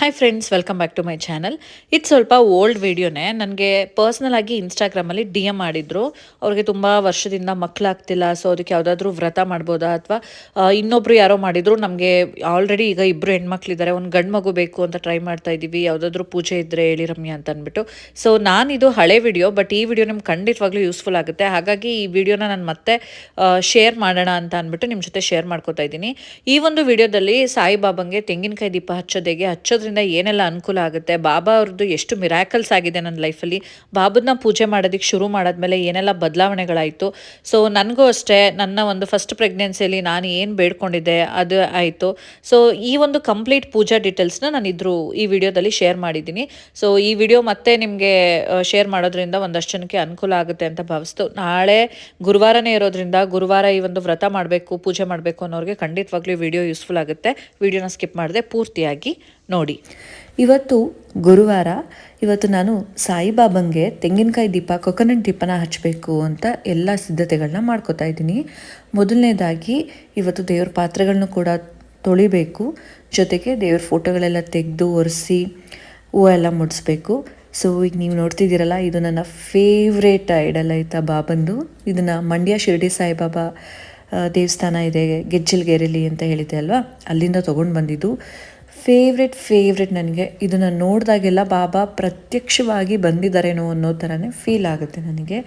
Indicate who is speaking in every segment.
Speaker 1: Hi friends welcome back to my channel ಇದು ಸ್ವಲ್ಪ old ವಿಡಿಯೋನೇ ನನಗೆ ಪರ್ಸ್ನಲ್ ಆಗಿ ಇನ್ಸ್ಟಾಗ್ರಾಮಲ್ಲಿ ಡಿ ಎಂ ಮಾಡಿದ್ರು. ಅವ್ರಿಗೆ ತುಂಬ ವರ್ಷದಿಂದ ಮಕ್ಕಳಾಗ್ತಿಲ್ಲ ಸೊ ಅದಕ್ಕೆ ಯಾವುದಾದ್ರೂ ವ್ರತ ಮಾಡ್ಬೋದಾ ಅಥವಾ ಇನ್ನೊಬ್ರು ಯಾರೋ ಮಾಡಿದ್ರು, ನಮಗೆ ಆಲ್ರೆಡಿ ಈಗ ಇಬ್ಬರು ಹೆಣ್ಮಕ್ಳಿದ್ದಾರೆ, ಒಂದು ಗಂಡು ಮಗು ಬೇಕು ಅಂತ ಟ್ರೈ ಮಾಡ್ತಾ ಇದ್ದೀವಿ ಯಾವುದಾದ್ರೂ ಪೂಜೆ ಇದ್ದರೆ ಹೇಳಿ ರಮ್ಯಾ ಅಂತ ಅಂದ್ಬಿಟ್ಟು. ಸೊ ನಾನಿದು ಹಳೆ ವಿಡಿಯೋ ಬಟ್ ಈ ವಿಡಿಯೋ ನಿಮ್ಗೆ ಖಂಡಿತವಾಗ್ಲೂ ಯೂಸ್ಫುಲ್ ಆಗುತ್ತೆ. ಹಾಗಾಗಿ ಈ ವಿಡಿಯೋನ ನಾನು ಮತ್ತೆ ಶೇರ್ ಮಾಡೋಣ ಅಂತ ಅಂದ್ಬಿಟ್ಟು ನಿಮ್ಮ ಜೊತೆ ಶೇರ್ ಮಾಡ್ಕೋತಾ ಇದ್ದೀನಿ. ಈ ಒಂದು ವಿಡಿಯೋದಲ್ಲಿ ಸಾಯಿಬಾಬಂಗೆ ತೆಂಗಿನಕಾಯಿ ದೀಪ ಹಚ್ಚೋದೆಗೆ ಹಚ್ಚೋದ್ರಿಂದ ಏನೆಲ್ಲ ಅನುಕೂಲ ಆಗುತ್ತೆ? ಬಾಬಾ ಅವ್ರದ್ದು ಎಷ್ಟು ಮಿರಾಕಲ್ಸ್ ಆಗಿದೆ ನನ್ನ ಲೈಫಲ್ಲಿ ಬಾಬುದನ್ನ ಪೂಜೆ ಮಾಡೋದಕ್ಕೆ ಶುರು ಮಾಡಿದ್ಮೇಲೆ ಏನೆಲ್ಲ ಬದಲಾವಣೆಗಳಾಯಿತು? ಸೊ ನನಗೂ ಅಷ್ಟೇ, ನನ್ನ ಒಂದು ಫಸ್ಟ್ ಪ್ರೆಗ್ನೆನ್ಸಿಯಲ್ಲಿ ನಾನು ಏನು ಬೇಡ್ಕೊಂಡಿದ್ದೆ ಅದು ಆಯಿತು. ಸೊ ಈ ಒಂದು ಕಂಪ್ಲೀಟ್ ಪೂಜಾ ಡೀಟೇಲ್ಸ್ನ ನಾನು ಇದ್ರು ಈ ವಿಡಿಯೋದಲ್ಲಿ ಶೇರ್ ಮಾಡಿದ್ದೀನಿ. ಸೊ ಈ ವಿಡಿಯೋ ಮತ್ತೆ ನಿಮಗೆ ಶೇರ್ ಮಾಡೋದ್ರಿಂದ ಒಂದಷ್ಟು ಜನಕ್ಕೆ ಅನುಕೂಲ ಆಗುತ್ತೆ ಅಂತ ಭಾವಿಸ್ತು. ನಾಳೆ ಗುರುವಾರನೇ ಇರೋದ್ರಿಂದ ಗುರುವಾರ ಈ ಒಂದು ವ್ರತ ಮಾಡಬೇಕು, ಪೂಜೆ ಮಾಡಬೇಕು ಅನ್ನೋರಿಗೆ ಖಂಡಿತವಾಗ್ಲೂ ವಿಡಿಯೋ ಯೂಸ್ಫುಲ್ ಆಗುತ್ತೆ. ವಿಡಿಯೋನ ಸ್ಕಿಪ್ ಮಾಡಿದೆ ಪೂರ್ತಿಯಾಗಿ ನೋಡಿ.
Speaker 2: ಇವತ್ತು ಗುರುವಾರ, ಇವತ್ತು ನಾನು ಸಾಯಿಬಾಬಂಗೆ ತೆಂಗಿನಕಾಯಿ ದೀಪ, ಕೊಕೊನಟ್ ದೀಪನ ಹಚ್ಚಬೇಕು ಅಂತ ಎಲ್ಲ ಸಿದ್ಧತೆಗಳನ್ನ ಮಾಡ್ಕೋತಾ ಇದ್ದೀನಿ. ಮೊದಲನೇದಾಗಿ, ಇವತ್ತು ದೇವ್ರ ಪಾತ್ರೆಗಳನ್ನೂ ಕೂಡ ತೊಳಿಬೇಕು. ಜೊತೆಗೆ ದೇವ್ರ ಫೋಟೋಗಳೆಲ್ಲ ತೆಗೆದು, ಒರೆಸಿ, ಹೂವು ಎಲ್ಲ ಮುಡಿಸ್ಬೇಕು. ಸೊ ಈಗ ನೀವು ನೋಡ್ತಿದ್ದೀರಲ್ಲ, ಇದು ನನ್ನ ಫೇವ್ರೇಟ್ ಐಡಲ್ ಆಯಿತಾ ಬಾಬಂದು. ಇದನ್ನು ಮಂಡ್ಯ ಶಿರಡಿ ಸಾಯಿಬಾಬಾ ದೇವಸ್ಥಾನ ಇದೆ, ಗೆಜ್ಜಲ್ಗೆರೆಲಿ ಅಂತ ಹೇಳಿದೆ ಅಲ್ವಾ? ಅಲ್ಲಿಂದ ತೊಗೊಂಡು ಬಂದಿದ್ದು. ಫೇವ್ರೆಟ್ ಫೇವ್ರೆಟ್ ನನಗೆ. ಇದನ್ನು ನೋಡಿದಾಗೆಲ್ಲ ಬಾಬಾ ಪ್ರತ್ಯಕ್ಷವಾಗಿ ಬಂದಿದ್ದಾರೇನೋ ಅನ್ನೋ ಥರನೇ ಫೀಲ್ ಆಗುತ್ತೆ ನನಗೆ.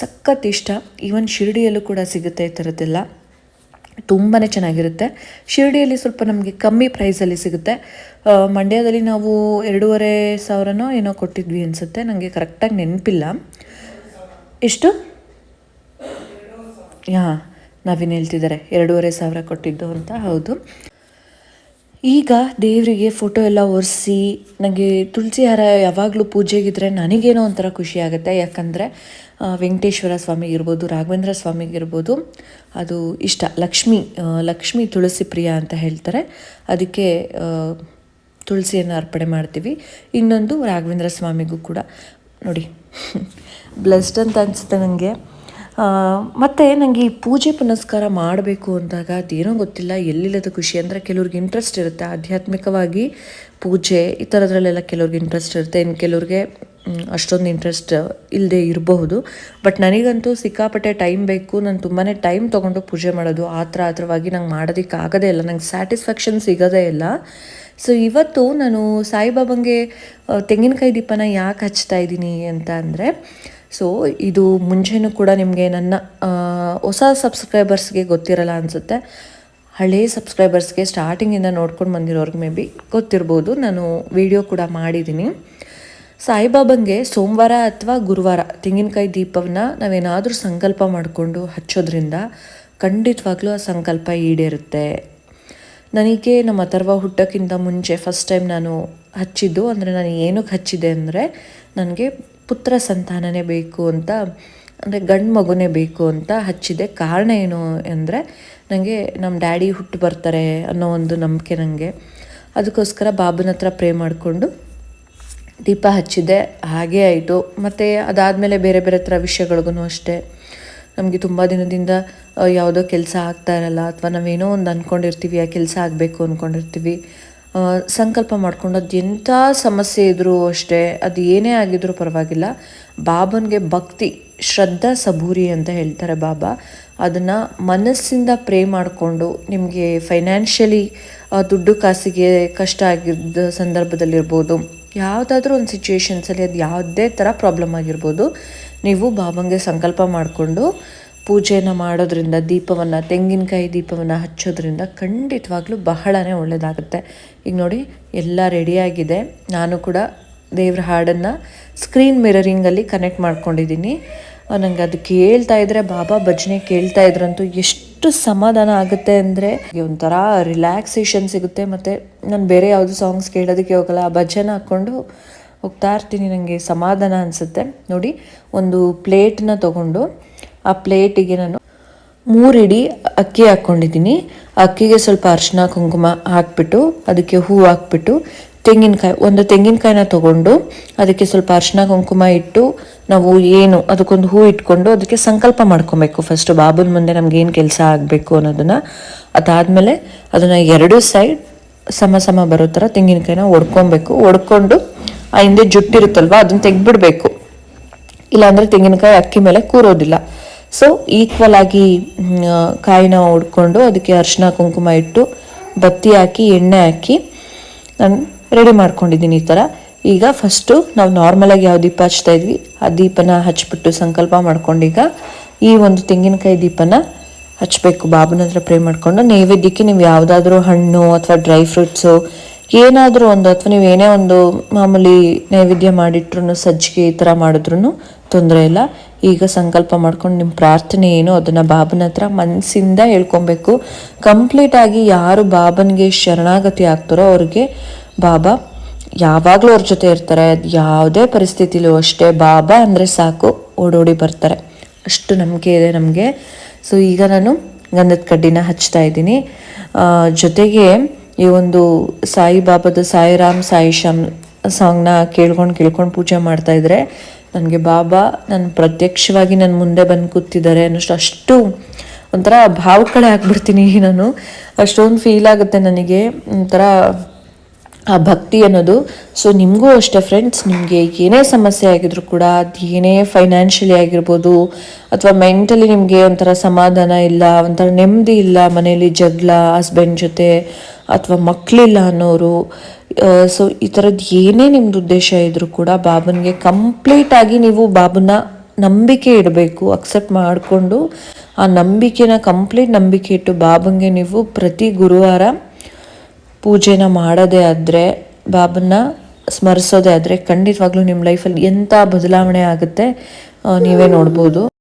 Speaker 2: ಸಖತ್ ಇಷ್ಟ. ಈವನ್ ಶಿರಡಿಯಲ್ಲೂ ಕೂಡ ಸಿಗುತ್ತೆ ಈ ಥರದ್ದೆಲ್ಲ ತುಂಬಾ ಚೆನ್ನಾಗಿರುತ್ತೆ. ಶಿರಡಿಯಲ್ಲಿ ಸ್ವಲ್ಪ ನಮಗೆ ಕಮ್ಮಿ ಪ್ರೈಸಲ್ಲಿ ಸಿಗುತ್ತೆ. ಮಂಡ್ಯದಲ್ಲಿ ನಾವು ಎರಡೂವರೆ ಸಾವಿರನೋ ಏನೋ ಕೊಟ್ಟಿದ್ವಿ ಅನಿಸುತ್ತೆ. ನನಗೆ ಕರೆಕ್ಟಾಗಿ ನೆನಪಿಲ್ಲ. ಎಷ್ಟು? ಹಾಂ, ನಾವೇನು ಹೇಳ್ತಿದ್ದಾರೆ. ಎರಡೂವರೆ ಸಾವಿರ ಕೊಟ್ಟಿದ್ದು ಅಂತ. ಹೌದು. ಈಗ ದೇವರಿಗೆ ಫೋಟೋ ಎಲ್ಲ ಒರೆಸಿ ನನಗೆ ತುಳಸಿ ಹಾರ ಯಾವಾಗಲೂ ಪೂಜೆಗಿದ್ರೆ ನನಗೇನೋ ಒಂಥರ ಖುಷಿ ಆಗುತ್ತೆ. ಯಾಕಂದರೆ ವೆಂಕಟೇಶ್ವರ ಸ್ವಾಮಿಗಿರ್ಬೋದು ರಾಘವೇಂದ್ರ ಸ್ವಾಮಿಗಿರ್ಬೋದು ಅದು ಇಷ್ಟ. ಲಕ್ಷ್ಮಿ ಲಕ್ಷ್ಮಿ ತುಳಸಿ ಪ್ರಿಯ ಅಂತ ಹೇಳ್ತಾರೆ. ಅದಕ್ಕೆ ತುಳಸಿಯನ್ನು ಅರ್ಪಣೆ ಮಾಡ್ತೀವಿ. ಇನ್ನೊಂದು ರಾಘವೇಂದ್ರ ಸ್ವಾಮಿಗೂ ಕೂಡ. ನೋಡಿ ಬ್ಲೆಸ್ಡ್ ಅಂತ ಅನಿಸುತ್ತೆ ನನಗೆ ಮತ್ತು ನನಗೆ ಈ ಪೂಜೆ ಪುನಸ್ಕಾರ ಮಾಡಬೇಕು ಅಂದಾಗ ಅದೇನೋ ಗೊತ್ತಿಲ್ಲ, ಎಲ್ಲಿಲ್ಲದ ಖುಷಿ. ಅಂದರೆ ಕೆಲವ್ರಿಗೆ ಇಂಟ್ರೆಸ್ಟ್ ಇರುತ್ತೆ. ಆಧ್ಯಾತ್ಮಿಕವಾಗಿ ಪೂಜೆ, ಈ ಥರದ್ರಲ್ಲೆಲ್ಲ ಕೆಲವ್ರಿಗೆ ಇಂಟ್ರೆಸ್ಟ್ ಇರುತ್ತೆ. ಇನ್ನು ಕೆಲವ್ರಿಗೆ ಅಷ್ಟೊಂದು ಇಂಟ್ರೆಸ್ಟ್ ಇಲ್ಲದೆ ಇರಬಹುದು. ಬಟ್ ನನಗಂತೂ ಸಿಕ್ಕಾಪಟ್ಟೆ ಟೈಮ್ ಬೇಕು. ನಾನು ತುಂಬಾ ಟೈಮ್ ತೊಗೊಂಡು ಪೂಜೆ ಮಾಡೋದು ಆ ಥರ ಆ ಥರವಾಗಿ ನಂಗೆ ಮಾಡೋದಕ್ಕೆ ಆಗೋದೇ ಇಲ್ಲ. ನಂಗೆ ಸ್ಯಾಟಿಸ್ಫ್ಯಾಕ್ಷನ್ ಸಿಗೋದೇ ಇಲ್ಲ. ಸೊ ಇವತ್ತು ನಾನು ಸಾಯಿಬಾಬಂಗೆ ತೆಂಗಿನಕಾಯಿ ದೀಪನ ಯಾಕೆ ಹಚ್ತಾ ಇದ್ದೀನಿ ಅಂತ ಅಂದರೆ ಸೊ ಇದು ಮುಂಚೆನೂ ಕೂಡ ನಿಮಗೆ ನನ್ನ ಹೊಸ ಸಬ್ಸ್ಕ್ರೈಬರ್ಸ್ಗೆ ಗೊತ್ತಿರಲ್ಲ ಅನಿಸುತ್ತೆ. ಹಳೇ ಸಬ್ಸ್ಕ್ರೈಬರ್ಸ್ಗೆ ಸ್ಟಾರ್ಟಿಂಗಿಂದ ನೋಡ್ಕೊಂಡು ಬಂದಿರೋರ್ಗೆ ಮೇ ಬಿ ಗೊತ್ತಿರ್ಬೋದು. ನಾನು ವಿಡಿಯೋ ಕೂಡ ಮಾಡಿದ್ದೀನಿ ಸಾಯಿಬಾಬಂಗೆ ಸೋಮವಾರ ಅಥವಾ ಗುರುವಾರ ತೆಂಗಿನಕಾಯಿ ದೀಪವನ್ನು ನಾವೇನಾದರೂ ಸಂಕಲ್ಪ ಮಾಡಿಕೊಂಡು ಹಚ್ಚೋದ್ರಿಂದ ಖಂಡಿತವಾಗ್ಲೂ ಆ ಸಂಕಲ್ಪ ಈಡೇರುತ್ತೆ. ನನಗೆ ನಮ್ಮ ಅಥರ್ವ ಹುಟ್ಟಕ್ಕಿಂತ ಮುಂಚೆ ಫಸ್ಟ್ ಟೈಮ್ ನಾನು ಹಚ್ಚಿದ್ದು, ಅಂದರೆ ನಾನು ಏನಕ್ಕೆ ಹಚ್ಚಿದೆ ಅಂದರೆ, ನನಗೆ ಪುತ್ರ ಸಂತಾನನೇ ಬೇಕು ಅಂತ, ಅಂದರೆ ಗಂಡು ಮಗುನೇ ಬೇಕು ಅಂತ ಹಚ್ಚಿದೆ. ಕಾರಣ ಏನು ಅಂದರೆ ನನಗೆ ನಮ್ಮ ಡ್ಯಾಡಿ ಹುಟ್ಟು ಬರ್ತಾರೆ ಅನ್ನೋ ಒಂದು ನಂಬಿಕೆ ನನಗೆ ಅದಕ್ಕೋಸ್ಕರ ಬಾಬನ ಹತ್ರ ಪ್ರೇ ಮಾಡಿಕೊಂಡು ದೀಪ ಹಚ್ಚಿದೆ. ಹಾಗೇ ಆಯಿತು. ಮತ್ತು ಅದಾದಮೇಲೆ ಬೇರೆ ಬೇರೆ ಥರ ವಿಷಯಗಳಿಗೂ ಅಷ್ಟೇ. ನಮಗೆ ತುಂಬ ದಿನದಿಂದ ಯಾವುದೋ ಕೆಲಸ ಆಗ್ತಾ ಇರಲ್ಲ, ಅಥವಾ ನಾವೇನೋ ಒಂದು ಅಂದ್ಕೊಂಡಿರ್ತೀವಿ ಆ ಕೆಲಸ ಆಗಬೇಕು ಅಂದ್ಕೊಂಡಿರ್ತೀವಿ ಸಂಕಲ್ಪ ಮಾಡ್ಕೊಂಡು ಅದು ಎಂಥ ಸಮಸ್ಯೆ ಇದ್ದರೂ ಅಷ್ಟೇ, ಅದು ಏನೇ ಆಗಿದ್ರೂ ಪರವಾಗಿಲ್ಲ. ಬಾಬನಿಗೆ ಭಕ್ತಿ, ಶ್ರದ್ಧಾ ಸಬೂರಿ ಅಂತ ಹೇಳ್ತಾರೆ ಬಾಬಾ. ಅದನ್ನು ಮನಸ್ಸಿಂದ ಪ್ರೇ ಮಾಡಿಕೊಂಡು ನಿಮಗೆ ಫೈನಾನ್ಷಿಯಲಿ ದುಡ್ಡು ಕಾಸಿಗೆ ಕಷ್ಟ ಆಗಿದ್ದ ಸಂದರ್ಭದಲ್ಲಿರ್ಬೋದು, ಯಾವುದಾದ್ರೂ ಒಂದು ಸಿಚುವೇಶನ್ಸಲ್ಲಿ ಅದು ಯಾವುದೇ ಥರ ಪ್ರಾಬ್ಲಮ್ ಆಗಿರ್ಬೋದು, ನೀವು ಬಾಬಂಗೆ ಸಂಕಲ್ಪ ಮಾಡಿಕೊಂಡು ಪೂಜೆನ ಮಾಡೋದ್ರಿಂದ ದೀಪವನ್ನು, ತೆಂಗಿನಕಾಯಿ ದೀಪವನ್ನು ಹಚ್ಚೋದ್ರಿಂದ ಖಂಡಿತವಾಗ್ಲೂ ಬಹಳನೇ ಒಳ್ಳೆಯದಾಗುತ್ತೆ ಈಗ ನೋಡಿ, ಎಲ್ಲ ರೆಡಿಯಾಗಿದೆ ನಾನು ಕೂಡ ದೇವ್ರ ಹಾಡನ್ನು ಸ್ಕ್ರೀನ್ ಮಿರರಿಂಗಲ್ಲಿ ಕನೆಕ್ಟ್ ಮಾಡ್ಕೊಂಡಿದ್ದೀನಿ. ನನಗೆ ಅದು ಕೇಳ್ತಾ ಇದ್ರೆ, ಬಾಬಾ ಭಜನೆ ಕೇಳ್ತಾ ಇದ್ರಂತೂ ಎಷ್ಟು ಸಮಾಧಾನ ಆಗುತ್ತೆ ಅಂದರೆ ಒಂಥರ ರಿಲ್ಯಾಕ್ಸೇಷನ್ ಸಿಗುತ್ತೆ. ಮತ್ತು ನಾನು ಬೇರೆ ಯಾವುದು ಸಾಂಗ್ಸ್ ಕೇಳೋದಕ್ಕೆ ಹೋಗಲ್ಲ, ಆ ಭಜನೆ ಹಾಕ್ಕೊಂಡು ಹೋಗ್ತಾ ಇರ್ತೀನಿ. ನನಗೆ ಸಮಾಧಾನ ಅನಿಸುತ್ತೆ. ನೋಡಿ, ಒಂದು ಪ್ಲೇಟನ್ನ ತೊಗೊಂಡು ಆ ಪ್ಲೇಟಿಗೆ ನಾನು ಮೂರು ಇಡಿ ಅಕ್ಕಿ ಹಾಕ್ಕೊಂಡಿದ್ದೀನಿ. ಅಕ್ಕಿಗೆ ಸ್ವಲ್ಪ ಅರ್ಶಿನ ಕುಂಕುಮ ಹಾಕ್ಬಿಟ್ಟು ಅದಕ್ಕೆ ಹೂ ಹಾಕ್ಬಿಟ್ಟು ತೆಂಗಿನಕಾಯಿ, ಒಂದು ತೆಂಗಿನಕಾಯಿನ ತಗೊಂಡು ಅದಕ್ಕೆ ಸ್ವಲ್ಪ ಅರ್ಶಿನ ಕುಂಕುಮ ಇಟ್ಟು ನಾವು ಏನು ಅದಕ್ಕೊಂದು ಹೂ ಇಟ್ಕೊಂಡು ಅದಕ್ಕೆ ಸಂಕಲ್ಪ ಮಾಡ್ಕೊಬೇಕು. ಫಸ್ಟ್ ಬಾಬುನ ಮುಂದೆ ನಮ್ಗೆ ಏನು ಕೆಲಸ ಆಗಬೇಕು ಅನ್ನೋದನ್ನ. ಅದಾದಮೇಲೆ ಅದನ್ನು ಎರಡು ಸೈಡ್ ಸಮ ಸಮ ಬರೋ ಥರ ತೆಂಗಿನಕಾಯಿನ ಒಡ್ಕೊಬೇಕು. ಒಡ್ಕೊಂಡು ಆ ಹಿಂದೆ ಜುಟ್ಟಿರುತ್ತಲ್ವ, ಅದನ್ನ ತೆಗ್ದುಬಿಡ್ಬೇಕು. ಇಲ್ಲಾಂದರೆ ತೆಂಗಿನಕಾಯಿ ಅಕ್ಕಿ ಮೇಲೆ ಕೂರೋದಿಲ್ಲ. ಸೊ ಈಕ್ವಲ್ ಆಗಿ ಕಾಯಿನ ಹೊಡ್ಕೊಂಡು ಅದಕ್ಕೆ ಅರಿಶಿನ ಕುಂಕುಮ ಇಟ್ಟು ಬತ್ತಿ ಹಾಕಿ, ಎಣ್ಣೆ ಹಾಕಿ ನಾನು ರೆಡಿ ಮಾಡ್ಕೊಂಡಿದ್ದೀನಿ ಈ ಥರ. ಈಗ ಫಸ್ಟು ನಾವು ನಾರ್ಮಲಾಗಿ ಯಾವ ದೀಪ ಹಚ್ತಾ ಇದ್ವಿ, ಆ ದೀಪನ ಹಚ್ಬಿಟ್ಟು ಸಂಕಲ್ಪ ಮಾಡ್ಕೊಂಡೀಗ ಈ ಒಂದು ತೆಂಗಿನಕಾಯಿ ದೀಪನ ಹಚ್ಚಬೇಕು ಬಾಬನ ಹತ್ರ ಪ್ರೇ ಮಾಡಿಕೊಂಡು ನೈವೇದ್ಯಕ್ಕೆ ನೀವು ಯಾವುದಾದ್ರೂ ಹಣ್ಣು ಅಥವಾ ಡ್ರೈ ಫ್ರೂಟ್ಸು ಏನಾದರೂ ಒಂದು ಅಥವಾ ನೀವು ಏನೇ ಒಂದು ಮಾಮೂಲಿ ನೈವೇದ್ಯ ಮಾಡಿಟ್ರು ಸಜ್ಜಿಗೆ ಈ ಥರ ಮಾಡಿದ್ರು ತೊಂದರೆ ಇಲ್ಲ. ಈಗ ಸಂಕಲ್ಪ ಮಾಡ್ಕೊಂಡು ನಿಮ್ಮ ಪ್ರಾರ್ಥನೆ ಏನು ಅದನ್ನು ಬಾಬನ ಹತ್ರ ಮನಸ್ಸಿಂದ ಹೇಳ್ಕೊಬೇಕು. ಕಂಪ್ಲೀಟಾಗಿ ಯಾರು ಬಾಬನಿಗೆ ಶರಣಾಗತಿ ಆಗ್ತಾರೋ ಅವ್ರಿಗೆ ಬಾಬಾ, ಯಾವಾಗಲೂ ಅವ್ರ ಜೊತೆ ಇರ್ತಾರೆ. ಯಾವುದೇ ಪರಿಸ್ಥಿತಿಲೂ ಅಷ್ಟೇ ಬಾಬಾ ಅಂದರೆ ಸಾಕು, ಓಡೋಡಿ ಬರ್ತಾರೆ. ಅಷ್ಟು ನಂಬಿಕೆ ಇದೆ ನಮಗೆ. ಸೊ ಈಗ ನಾನು ಗಂಧದ ಕಡ್ಡಿನ ಹಚ್ತಾ ಇದ್ದೀನಿ. ಜೊತೆಗೆ ಈ ಒಂದು ಸಾಯಿ ಬಾಬಾದ ಸಾಯಿರಾಮ್ ಸಾಯಿ ಶಾಮ್ ಸಾಂಗ್ನ ಕೇಳ್ಕೊಂಡು ಕೇಳ್ಕೊಂಡು ಪೂಜೆ ಮಾಡ್ತಾ ಇದ್ರೆ ನನಗೆ ಬಾಬಾ ನನ್ನ ಪ್ರತ್ಯಕ್ಷವಾಗಿ ನನ್ನ ಮುಂದೆ ಬಂದು ಕೂತಿದ್ದಾರೆ ಅನ್ನೋಷ್ಟು ಅಷ್ಟು ಒಂಥರ ಭಾವುಕಳೆ ಆಗ್ಬಿಡ್ತೀನಿ ನಾನು. ಅಷ್ಟೊಂದು ಫೀಲ್ ಆಗುತ್ತೆ ನನಗೆ. ಒಂಥರ ಆ ಭಕ್ತಿ ಅನ್ನೋದು. ಸೊ ನಿಮಗೂ ಅಷ್ಟೇ ಫ್ರೆಂಡ್ಸ್ ನಿಮಗೆ ಏನೇ ಸಮಸ್ಯೆ ಆಗಿದ್ರು ಕೂಡ, ಅದು ಏನೇ ಫೈನಾನ್ಷಿಯಲಿ ಆಗಿರ್ಬೋದು, ಅಥವಾ ಮೆಂಟಲಿ ನಿಮಗೆ ಒಂಥರ ಸಮಾಧಾನ ಇಲ್ಲ, ಒಂಥರ ನೆಮ್ಮದಿ ಇಲ್ಲ, ಮನೆಯಲ್ಲಿ ಜಗಳ ಹಸ್ಬೆಂಡ್ ಜೊತೆ, ಅಥವಾ ಮಕ್ಕಳಿಲ್ಲ ಅನ್ನೋರು ಸೊ ಈ ಥರದ್ದು ಏನೇ ನಿಮ್ದು ಉದ್ದೇಶ ಇದ್ರೂ ಕೂಡ ಬಾಬನಿಗೆ ಕಂಪ್ಲೀಟಾಗಿ ನೀವು ಬಾಬನ ನಂಬಿಕೆ ಇಡಬೇಕು ಅಕ್ಸೆಪ್ಟ್ ಮಾಡಿಕೊಂಡು ಆ ನಂಬಿಕೆನ ಕಂಪ್ಲೀಟ್ ನಂಬಿಕೆ ಇಟ್ಟು ಬಾಬನ್ಗೆ ನೀವು ಪ್ರತಿ ಗುರುವಾರ ಪೂಜೆನ ಮಾಡೋದೇ ಆದರೆ, ಬಾಬನ್ನ ಸ್ಮರಿಸೋದೇ ಆದರೆ ಖಂಡಿತವಾಗ್ಲೂ ನಿಮ್ಮ ಲೈಫಲ್ಲಿ ಎಂಥ ಬದಲಾವಣೆ ಆಗುತ್ತೆ ನೀವೇ ನೋಡ್ಬೋದು.